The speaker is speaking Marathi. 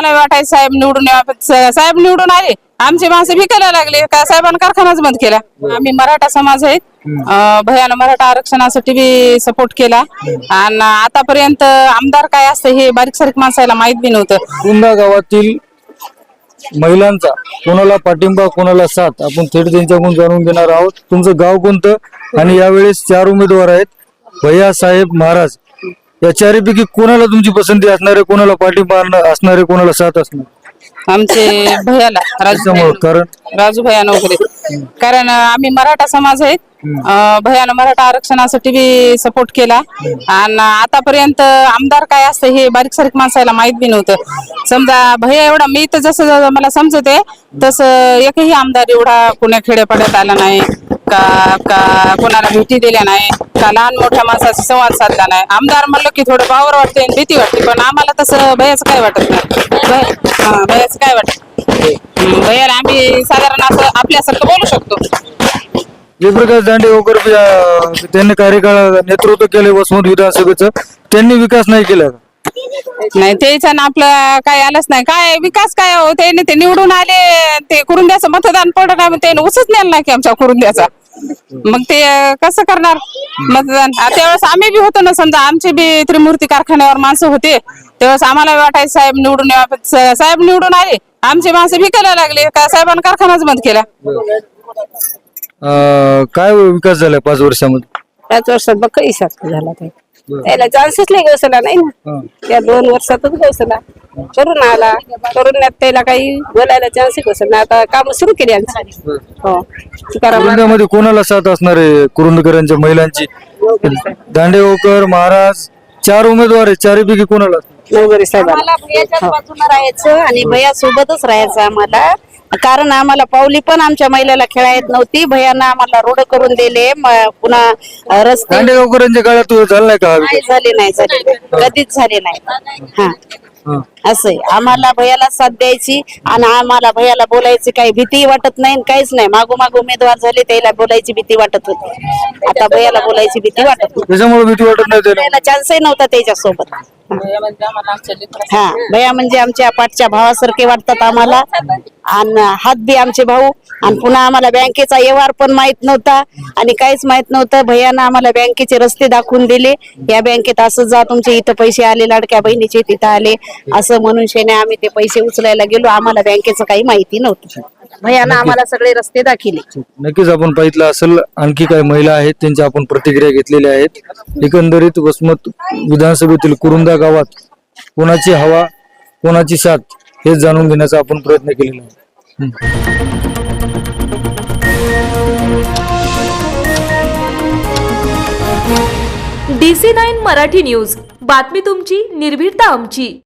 मला वाटायचं साहेब निवडून यावं. स- साहेब निवडून आले. आमची माणसं विकायला लागली. का साहेबांनी कारखानाच बंद केला. आम्ही मराठा समाज आहे. अं, भयानं मराठा आरक्षणासाठी बी सपोर्ट केला. आणि आतापर्यंत आमदार काय असतं हे बारीक सारीक माणसाला माहीत बी नव्हतं. कुंदा गावातील महिलांचा कोणाला पाठिंबा कोणाला साथ आपण थेट त्यांच्याकडून जाणून घेणार आहोत. तुमचं गाव कोणतं? आणि यावेळेस चार उमेदवार आहेत. भैया साहेब महाराज या चारीपैकी कोणाला तुमची पसंती असणार आहे? कोणाला पाठिंबा असणार आहे? कोणाला साथ असणार आमचे भैयाला राजू कारण? राजू भैया नोकरे कारण अं, आम्ही मराठा समाज आहे. अं, भैयानं मराठा आरक्षणासाठी बी सपोर्ट केला. आणि आतापर्यंत आमदार काय असतं हे बारीक सारीक माणसाला माहीत बी नव्हतं. समजा भैया एवढा मी तर जसं मला समजते तसं एकही आमदार एवढा पुण्या खेड्यापाड्यात आला नाही. का का कोणाला भेटी दिल्या नाही का लहान मोठ्या माणसाशी संवाद साधला नाही. आमदार म्हणलं की थोडं पावर वाटते आणि भीती वाटते पण आम्हाला तसं भयाचं काय वाटत नाही. भय- भयाचं काय वाटत भैयाला आम्ही साधारण असं आपल्यासारखं बोलू शकतो. जयप्रकाश दांडे वगैरे बी, अं, त्यांनी कार्यकाळ नेतृत्व केले वसमत विधानसभेचं. त्यांनी विकास नाही केला? नाही त्याचं ना आपलं काय आलंच नाही. काय विकास काय हो? त्याने ते निवडून आले ते करून द्यायचं मतदान पडलं नाही मग त्याने उसच नेलं नाही की आमच्या करून द्यायचा मग ते कसं करणार? मतदान त्यावेळेस आम्ही बी होतो ना समजा आमचे बी त्रिमूर्ती कारखान्यावर माणसं होते. त्यावेळेस आम्हाला वाटायचं साहेब निवडून साहेब निवडून आले. आमची माणसं विकायला लागली. का साहेबांनी कारखानाच बंद केला. अं, काय विकास झालाय पाच वर्षामध्ये? पाच वर्षात बघ काही सारखं झाला ते त्याला चान्सच नाही गवसला नाही ना? त्या दोन वर्षातच गवसला करून आला करून त्याला काही बोलायला चान्स गवसला आता काम सुरू केली आमची. हो. तुकाराम कोणाला साथ असणार आहे? कुरुंदकरांच्या महिलांची. दांडेवकर महाराज चार उमेदवार आहेत. चारीपैकी कोणाला? नवगरे साहेब आम्हाला भैयाच्याच बाजूला राहायचं आणि भैया सोबतच राहायचं आम्हाला. कारण आम्हाला पावली पण आमच्या महिलेला खेळा येत नव्हती. भैयानं आम्हाला रोड करून दिले. म- पुन्हा अ, रस्ते दांडेगावकरांच्या काळात झाला नाही का हा नाही झाले नाही झाले कधीच झाले नाही. हा? असं आहे. आम्हाला भैयाला साथ द्यायची आणि आम्हाला भैयाला बोलायची काही भीती वाटत नाही आणि काहीच नाही. मागोमाग उमेदवार झाले त्याला बोलायची भीती वाटत होती. आता भैयाला बोलायची भीती वाटत नाही त्याच्यामुळे भीती वाटत नाही चान्सही नव्हता त्याच्यासोबत. हा. भैया म्हणजे आमच्या पाठच्या भावासारखे वाटतात आम्हाला. आणि हात बी आमचे भाऊ. आणि पुन्हा आम्हाला बँकेचा व्यवहार पण माहीत नव्हता. आणि काहीच माहीत नव्हतं. भैयानं आम्हाला बँकेचे रस्ते दाखवून दिले. या बँकेत असं जा तुमचे इथं पैसे आले लाडक्या बहिणीचे तिथं आले. असं म्हणून शेने आम्ही ते पैसे उचलायला गेलो. आम्हाला बँकेचं काही माहिती नव्हतं. भैयानं आम्हाला सगळे रस्ते दाखिले. नक्कीच आपण पाहितलं असेल आणखी काही महिला आहेत त्यांच्या आपण प्रतिक्रिया घेतलेल्या आहेत. एकंदरीत वसमत विधानसभेतील कुरुंदा गावात कोणाची हवा कोणाची साथ? हे जाणून घेण्याचा आपण प्रयत्न केलेला आहे. D C nine Marathi news. बातमी तुमची निर्भीडता आमची.